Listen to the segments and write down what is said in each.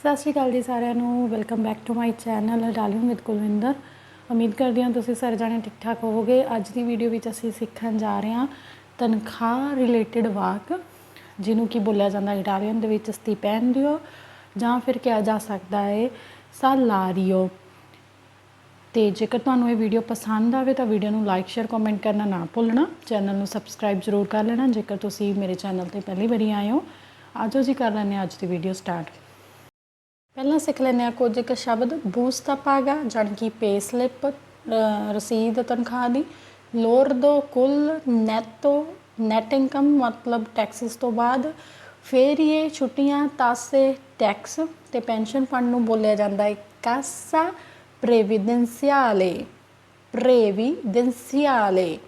ਸਤਿ ਸ਼੍ਰੀ ਅਕਾਲ ਜੀ ਸਾਰਿਆਂ ਨੂੰ। Welcome back to my channel darling with Kulwinder ਉਮੀਦ ਕਰਦੀ ਹਾਂ ਤੁਸੀਂ ਸਾਰੇ ਜਾਣੇ ਠੀਕ ਠਾਕ ਹੋਵੋਗੇ। ਅੱਜ ਦੀ ਵੀਡੀਓ ਵਿੱਚ ਅਸੀਂ ਸਿੱਖਣ ਜਾ ਰਹੇ ਹਾਂ ਤਨਖਾਹ ਰਿਲੇਟਡ ਵਾਕ ਜਿਹਨੂੰ ਕੀ ਬੋਲਿਆ ਜਾਂਦਾ ਇਟਾਲੀਅਨ ਦੇ ਵਿੱਚ ਸਟੀਪੈਂਡੀਓ ਜਾਂ ਫਿਰ ਕਿਹਾ ਜਾ ਸਕਦਾ ਹੈ ਸਾਲਾਰੀਓ ਤੇ ਜੇਕਰ ਤੁਹਾਨੂੰ ਇਹ ਵੀਡੀਓ ਪਸੰਦ ਆਵੇ ਤਾਂ ਵੀਡੀਓ ਨੂੰ ਲਾਈਕ ਸ਼ੇਅਰ ਕਮੈਂਟ ਕਰਨਾ ਨਾ ਭੁੱਲਣਾ। ਚੈਨਲ ਨੂੰ ਸਬਸਕ੍ਰਾਈਬ ਜ਼ਰੂਰ ਕਰ ਲੈਣਾ। ਜੇਕਰ ਤੁਸੀਂ ਮੇਰੇ ਚੈਨਲ ਤੇ ਪਹਿਲੀ ਵਾਰੀ ਆਏ ਹੋ, ਆਜੋ ਜੀ ਕਰ ਲੈਂਦੇ ਹਾਂ ਅੱਜ ਦੀ ਵੀਡੀਓ ਸਟਾਰਟ ਪਹਿਲਾਂ ਸਿੱਖ ਲੈਂਦੇ ਹਾਂ, ਕੁਝ ਕੁ ਸ਼ਬਦ ਬੂਸਤਾ ਪਾਗਾ ਜਾਣੀ ਕਿ ਪੇ ਸਲਿੱਪ ਰਸੀਦ ਤਨਖਾਹ ਦੀ ਲੋਰ ਦੋ ਕੁੱਲ ਨੈਟੋ ਨੈਟ ਇਨਕਮ ਮਤਲਬ ਟੈਕਸਿਸ ਤੋਂ ਬਾਅਦ ਫੇਰੀਏ, ਛੁੱਟੀਆਂ, ਤਾਸੇ, ਟੈਕਸ ਤੇ ਪੈਨਸ਼ਨ ਫੰਡ ਨੂੰ ਬੋਲਿਆ ਜਾਂਦਾ ਹੈ। ਕਾਸਾ ਪ੍ਰੇਵੀਡੈਂਸ਼ੀਆਲੇ ਪ੍ਰੇਵੀਡੈਂਸ਼ੀਆਲੇ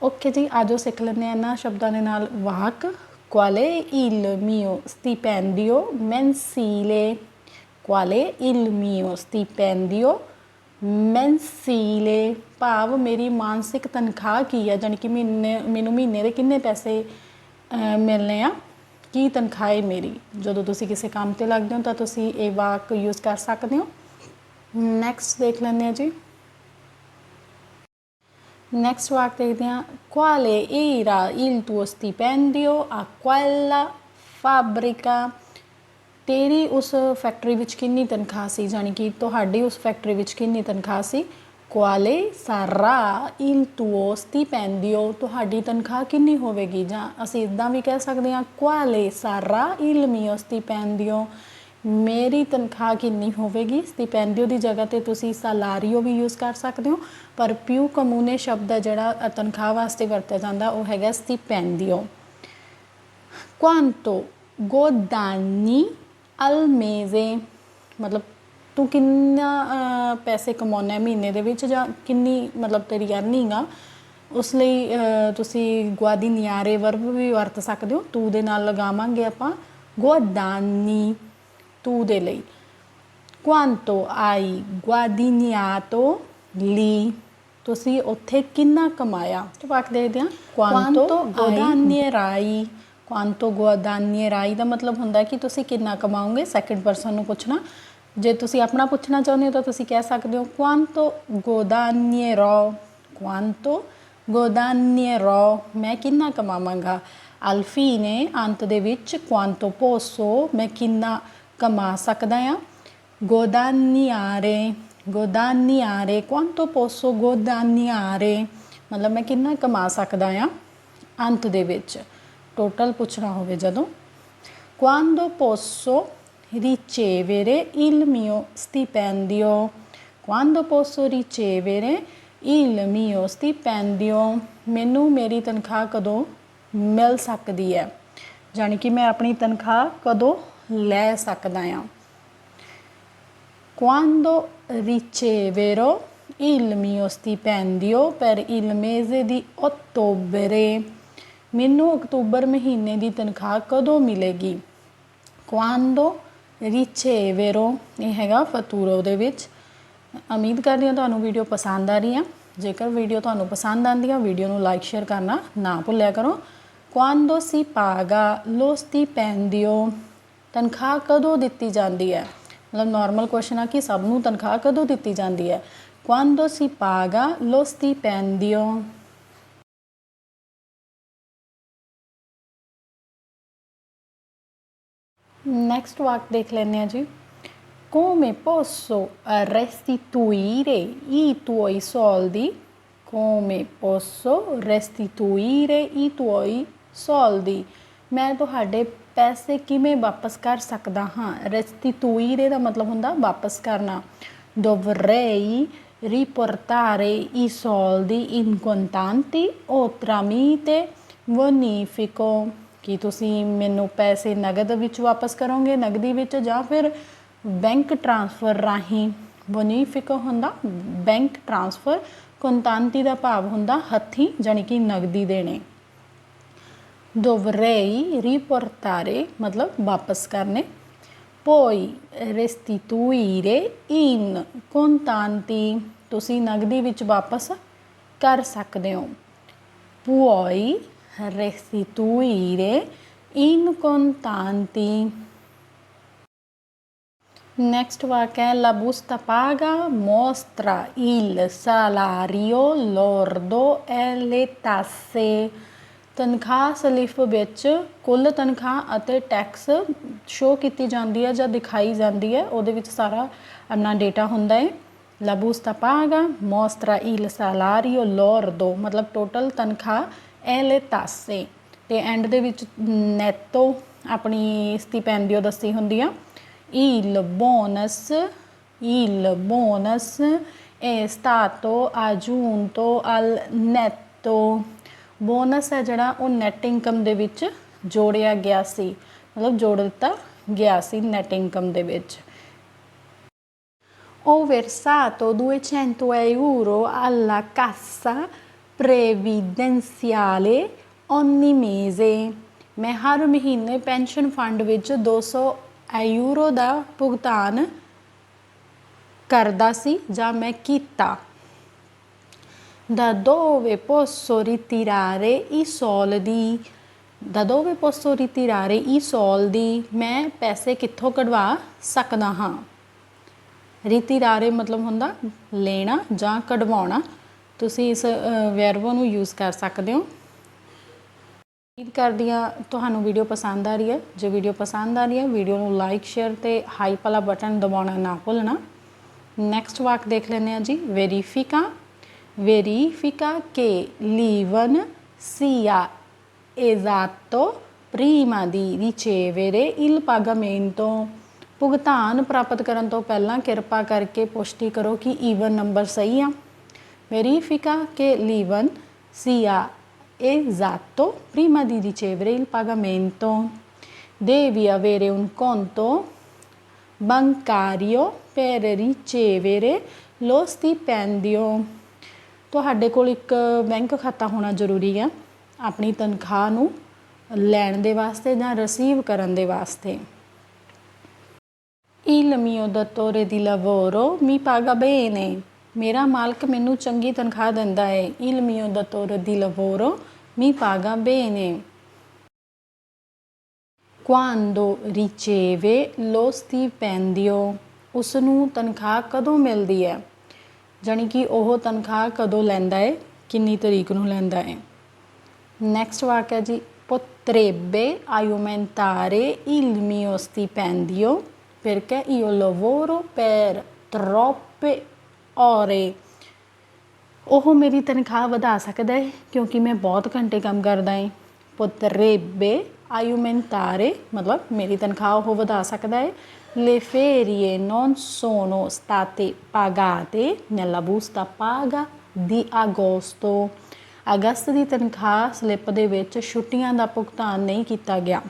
ਓਕੇ ਜੀ, ਆਜੋ ਸਿੱਖ ਲੈਂਦੇ ਹਾਂ ਇਹਨਾਂ ਸ਼ਬਦਾਂ ਦੇ ਨਾਲ ਵਾਕ। Qual è il mio stipendio mensile? Qual è il mio stipendio mensile? ਭਾਵ ਮੇਰੀ ਮਾਨਸਿਕ ਤਨਖਾਹ ਕੀ ਹੈ ਜਾਨੀ ਕਿ ਮਹੀਨੇ ਮੈਨੂੰ ਮਹੀਨੇ ਦੇ ਕਿੰਨੇ ਪੈਸੇ ਅਹ, ਮਿਲਨੇ ਆ ਕੀ ਤਨਖਾਹ ਹੈ ਮੇਰੀ ਜਦੋਂ ਤੁਸੀਂ ਕਿਸੇ ਕੰਮ ਤੇ ਲੱਗਦੇ ਹੋ ਤਾਂ ਤੁਸੀਂ ਇਹ ਵਾਕ ਯੂਜ਼ ਕਰ ਸਕਦੇ ਹੋ ਨੈਕਸਟ ਦੇਖ ਲੈਂਦੇ ਆ ਜੀ Next ਵਾਕ ਦੇਖਦੇ ਹਾਂ quale era il tuo stipendio a quella fabbrica ਤੇਰੀ ਉਸ ਫੈਕਟਰੀ ਵਿੱਚ ਕਿੰਨੀ ਤਨਖਾਹ ਸੀ ਜਾਨੀ ਕਿ ਤੁਹਾਡੀ ਉਸ ਫੈਕਟਰੀ ਵਿੱਚ ਕਿੰਨੀ ਤਨਖਾਹ ਸੀ quale sarà il tuo stipendio ਤੁਹਾਡੀ ਤਨਖਾਹ ਕਿੰਨੀ ਹੋਵੇਗੀ ਜਾਂ ਅਸੀਂ ਇਦਾਂ ਵੀ ਕਹਿ ਸਕਦੇ ਹਾਂ quale sarà il mio stipendio ਮੇਰੀ ਤਨਖਾਹ ਕਿੰਨੀ ਹੋਵੇਗੀ? ਸਟੀਪੈਂਡੀਓ ਦੀ ਜਗ੍ਹਾ ਤੇ ਤੁਸੀਂ ਸਾਲਾਰੀਓ ਵੀ ਯੂਜ਼ ਕਰ ਸਕਦੇ ਹੋ ਪਰ ਪਿਊ ਕਮੂਨੇ ਸ਼ਬਦ ਦਾ ਜਿਹੜਾ ਤਨਖਾਹ ਵਾਸਤੇ ਵਰਤਿਆ ਜਾਂਦਾ ਉਹ ਹੈਗਾ ਸਟੀਪੈਂਡੀਓ quanto ਗੋਦਾਨੀ al mese? ਮਤਲਬ ਤੂੰ ਕਿੰਨਾ ਪੈਸੇ ਕਮਾਉਣਾ ਹੈ ਮਹੀਨੇ ਦੇ ਵਿੱਚ ਜਾਂ ਕਿੰਨੀ ਮਤਲਬ ਤੇਰੀ ਅਰਨਿੰਗ ਆ ਉਸ ਲਈ ਅ, ਤੁਸੀਂ ਨਿਆਰੇ ਵਰਬ ਵੀ ਵਰਤ ਸਕਦੇ ਹੋ। ਤੂੰ ਦੇ ਨਾਲ ਲਗਾਵਾਂਗੇ ਆਪਾਂ ਗੋਦਾਨੀ ਤੂੰ ਦੇ ਲਈ quanto hai guadagnato lì ਤੁਸੀਂ ਉੱਥੇ ਕਿੰਨਾ ਕਮਾਇਆ ਤੇ ਵਾਕ ਦੇਖਦੇ ਹਾਂ quanto guadagnerai quanto guadagnerai ਦਾ ਮਤਲਬ ਹੁੰਦਾ ਕਿ ਤੁਸੀਂ ਕਿੰਨਾ ਕਮਾਓਗੇ ਸੈਕੰਡ ਪਰਸਨ ਨੂੰ ਪੁੱਛਣਾ ਜੇ ਤੁਸੀਂ ਆਪਣਾ ਪੁੱਛਣਾ ਚਾਹੁੰਦੇ ਹੋ ਤਾਂ ਤੁਸੀਂ ਕਹਿ ਸਕਦੇ ਹੋ quanto guadagnerò quanto guadagnerò ਮੈਂ ਕਿੰਨਾ ਕਮਾਵਾਂਗਾ al fine ਅੰਤ ਦੇ ਵਿੱਚ quanto posso ਮੈਂ ਕਿੰਨਾ ਕਮਾ ਸਕਦਾ ਆ ਗੋਦਾਨੀਆਰੇ ਗੋਦਾਨੀਆਰੇ ਕੁਆਂਟੋ ਪੋਸੋ ਗੋਦਾਨੀਆਰੇ ਮਤਲਬ ਮੈਂ ਕਿੰਨਾ ਕਮਾ ਸਕਦਾ ਆ ਅੰਤ ਦੇ ਵਿੱਚ ਟੋਟਲ ਪੁੱਛਣਾ ਹੋਵੇ ਜਦੋਂ ਕੁਆਂਡੋ ਪੋਸੋ ricevere il mio stipendio quando posso ricevere il mio stipendio ਮੈਨੂੰ ਮੇਰੀ ਤਨਖਾਹ ਕਦੋਂ ਮਿਲ ਸਕਦੀ ਹੈ ਜਾਨੀ ਕਿ ਮੈਂ ਆਪਣੀ ਤਨਖਾਹ ਕਦੋਂ ਲੈ ਸਕਦਾ ਹਾਂ। quando riceverò il mio stipendio per il mese di ottobre ਮੈਨੂੰ ਅਕਤੂਬਰ ਮਹੀਨੇ ਦੀ ਤਨਖਾਹ ਕਦੋਂ ਮਿਲੇਗੀ? quando riceverò ਇਹ ਹੈਗਾ ਫਤੂਰੋ ਦੇ ਵਿੱਚ। ਉਮੀਦ ਕਰਦੀ ਹਾਂ ਤੁਹਾਨੂੰ ਵੀਡੀਓ ਪਸੰਦ ਆ ਰਹੀ ਹੈ ਜੇਕਰ ਵੀਡੀਓ ਤੁਹਾਨੂੰ ਪਸੰਦ ਆਂਦੀ ਹੈ ਵੀਡੀਓ ਨੂੰ ਲਾਈਕ, ਸ਼ੇਅਰ ਕਰਨਾ ਨਾ ਭੁੱਲਿਆ ਕਰੋ। quando si paga lo stipendio ਤਨਖਾਹ ਕਦੋਂ ਦਿੱਤੀ ਜਾਂਦੀ ਹੈ ਮਤਲਬ ਨਾਰਮਲ ਕੁਐਸਚਨ ਆ ਕਿ ਸਭ ਨੂੰ ਤਨਖਾਹ ਕਦੋਂ ਦਿੱਤੀ ਜਾਂਦੀ ਹੈ quando si paga lo stipendio next ਵਾਕ ਦੇਖ ਲੈਂਦੇ ਆ ਜੀ come posso restituire i tuoi soldi come posso restituire i tuoi soldi ਮੈਂ ਤੁਹਾਡੇ ਪੈਸੇ ਕਿਵੇਂ ਵਾਪਸ ਕਰ ਸਕਦਾ ਹਾਂ? restituire ਦਾ ਮਤਲਬ ਹੁੰਦਾ ਵਾਪਸ ਕਰਨਾ। dovrei riportare i soldi in contanti o tramite bonifico ਕੀ ਤੁਸੀਂ ਮੈਨੂੰ ਪੈਸੇ ਨਗਦ ਵਿੱਚ ਵਾਪਸ ਕਰੋਗੇ? ਨਗਦੀ ਵਿੱਚ ਜਾਂ ਫਿਰ ਬੈਂਕ ਟ੍ਰਾਂਸਫਰ ਰਾਹੀਂ? ਬੋਨੀਫਿਕੋ ਹੁੰਦਾ ਬੈਂਕ ਟ੍ਰਾਂਸਫਰ। ਕੰਤਾਂਤੀ ਦਾ ਭਾਵ ਹੁੰਦਾ ਹੱਥੀ ਜਾਨੀ ਕਿ ਨਗਦੀ ਦੇਣੇ। dovrei riportare ਮਤਲਬ ਵਾਪਸ ਕਰਨੇ poi restituire in contanti ਤੁਸੀਂ ਨਗਦੀ ਵਿੱਚ ਵਾਪਸ ਕਰ ਸਕਦੇ ਹੋ puoi restituire in contanti Next ਵਾਕ ਹੈ La busta paga mostra il salario lordo e le tasse ਤਨਖਾਹ ਸਲਿੱਪ ਵਿੱਚ ਕੁੱਲ ਤਨਖਾਹ ਅਤੇ ਟੈਕਸ ਸ਼ੋਅ ਕੀਤੀ ਜਾਂਦੀ ਹੈ ਜਾਂ ਦਿਖਾਈ ਜਾਂਦੀ ਹੈ, ਉਹਦੇ ਵਿੱਚ ਸਾਰਾ ਆਪਣਾ ਡੇਟਾ ਹੁੰਦਾ ਹੈ। La busta paga mostra il salario lordo ਮਤਲਬ ਟੋਟਲ ਤਨਖਾਹ e le tasse ਤੇ ਐਂਡ ਦੇ ਵਿੱਚ ਨੈਟੋ ਆਪਣੀ ਸਟੀਪੈਂਡੀਓ ਦੱਸੀ ਹੁੰਦੀ ਆ। il bonus il bonus è stato aggiunto al netto bonus ਹੈ ਜਿਹੜਾ ਉਹ ਨੈਟ ਇਨਕਮ ਦੇ ਵਿੱਚ ਜੋੜਿਆ ਗਿਆ ਸੀ। ਮਤਲਬ ਜੋੜ ਦਿੱਤਾ ਗਿਆ ਸੀ ਨੈਟ ਇਨਕਮ ਦੇ ਵਿੱਚ। Ho versato 200 euro alla cassa previdenziale ogni mese. ਮੈਂ ਹਰ ਮਹੀਨੇ ਪੈਨਸ਼ਨ ਫੰਡ ਵਿੱਚ 200 ਯੂਰੋ ਦਾ ਭੁਗਤਾਨ ਕਰਦਾ ਸੀ ਜਾਂ ਮੈਂ ਕੀਤਾ। Da dove posso ritirare i soldi? Da dove posso ritirare i soldi? ਮੈਂ ਪੈਸੇ ਕਿੱਥੋਂ ਕਢਵਾ ਸਕਦਾ ਹਾਂ? ਰਿਤਿਰਾਰੇ ਮਤਲਬ ਹੁੰਦਾ ਲੈਣਾ ਜਾਂ ਕਢਵਾਉਣਾ। ਤੁਸੀਂ ਇਸ ਵੈਰਬੋ ਨੂੰ ਯੂਜ਼ ਕਰ ਸਕਦੇ ਹੋ। ਉਮੀਦ ਕਰਦੀ ਹਾਂ ਤੁਹਾਨੂੰ ਵੀਡੀਓ ਪਸੰਦ ਆ ਰਹੀ ਹੈ। ਜੇ ਵੀਡੀਓ ਪਸੰਦ ਆ ਰਹੀ ਹੈ ਵੀਡੀਓ ਨੂੰ ਲਾਈਕ ਸ਼ੇਅਰ ਤੇ ਹਾਈਪ ਵਾਲਾ ਬਟਨ ਦਬਾਉਣਾ ਨਾ ਭੁੱਲਣਾ। ਨੈਕਸਟ ਵਾਕ ਦੇਖ ਲੈਂਦੇ ਹਾਂ ਜੀ। ਵੈਰੀਫਿਕਾ verifica che l'IVAN sia esatto prima di ricevere il pagamento ਭੁਗਤਾਨ ਪ੍ਰਾਪਤ ਕਰਨ ਤੋਂ ਪਹਿਲਾਂ ਕਿਰਪਾ ਕਰਕੇ ਪੁਸ਼ਟੀ ਕਰੋ ਕਿ ਈਵਨ ਨੰਬਰ ਸਹੀ ਆ verifica che l'IVAN sia esatto prima di ricevere il pagamento devi avere un conto bancario per ricevere lo stipendio ਤੁਹਾਡੇ ਕੋਲ ਇੱਕ ਬੈਂਕ ਖਾਤਾ ਹੋਣਾ ਜ਼ਰੂਰੀ ਹੈ ਆਪਣੀ ਤਨਖਾਹ ਨੂੰ ਲੈਣ ਦੇ ਵਾਸਤੇ ਜਾਂ ਰਿਸੀਵ ਕਰਨ ਦੇ ਵਾਸਤੇ Il mio datore di lavoro mi paga bene. ਮੇਰਾ ਮਾਲਕ ਮੈਨੂੰ ਚੰਗੀ ਤਨਖਾਹ ਦਿੰਦਾ ਹੈ Il mio datore di lavoro mi paga bene. Quando riceve lo stipendio ਉਸ ਨੂੰ ਤਨਖਾਹ ਕਦੋਂ ਮਿਲਦੀ ਹੈ ਜਾਨੀ ਕਿ ਉਹ ਤਨਖਾਹ ਕਦੋਂ ਲੈਂਦਾ ਹੈ ਕਿੰਨੀ ਤਰੀਕ ਨੂੰ ਲੈਂਦਾ ਹੈ ਨੈਕਸਟ ਵਾਕ ਹੈ ਜੀ potrebbe aumentare il mio stipendio perché io lavoro per troppe ore ਉਹ ਮੇਰੀ ਤਨਖਾਹ ਵਧਾ ਸਕਦਾ ਹੈ ਕਿਉਂਕਿ ਮੈਂ ਬਹੁਤ ਘੰਟੇ ਕੰਮ ਕਰਦਾ ਹਾਂ potrebbe aumentare ਮਤਲਬ ਮੇਰੀ ਤਨਖਾਹ ਉਹ ਵਧਾ ਸਕਦਾ ਹੈ le ferie non sono state pagate nella busta paga di agosto ਅਗਸਤ ਦੀ ਤਨਖਾਹ ਸਲਿੱਪ ਦੇ ਵਿੱਚ ਛੁੱਟੀਆਂ ਦਾ ਭੁਗਤਾਨ ਨਹੀਂ ਕੀਤਾ ਗਿਆ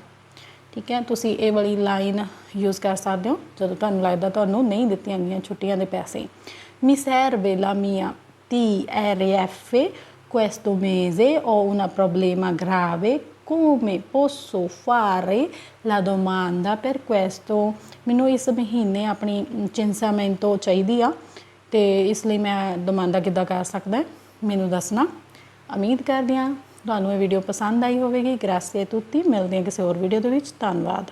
ਠੀਕ ਹੈ ਤੁਸੀਂ ਇਹ ਵਾਲੀ ਲਾਈਨ ਯੂਜ਼ ਕਰ ਸਕਦੇ ਹੋ ਜਦੋਂ ਤੁਹਾਨੂੰ ਲੱਗਦਾ ਤੁਹਾਨੂੰ ਨਹੀਂ ਦਿੱਤੀਆਂ ਗਈਆਂ ਛੁੱਟੀਆਂ ਦੇ ਪੈਸੇ Mi serve la mia TRF questo mese, ho un problema grave, come posso fare la domanda per questo? ਮੈਨੂੰ ਇਸ ਮਹੀਨੇ ਆਪਣੀ ਚਿੰਸਾਮੈਂਟੋ ਚਾਹੀਦੀ ਆ ਤੇ ਇਸ ਲਈ ਮੈਂ ਡਿਮਾਂਡਾ ਕਿੱਦਾਂ ਕਰ ਸਕਦਾ ਮੈਨੂੰ ਦੱਸਣਾ ਉਮੀਦ ਕਰਦੀ ਹਾਂ ਤੁਹਾਨੂੰ ਇਹ ਵੀਡੀਓ ਪਸੰਦ ਆਈ ਹੋਵੇਗੀ ਗ੍ਰਾਸੀਏ ਤੁੱਤੀ ਮਿਲਦੇ ਹਾਂ ਕਿਸੇ ਹੋਰ ਵੀਡੀਓ ਦੇ ਵਿੱਚ ਧੰਨਵਾਦ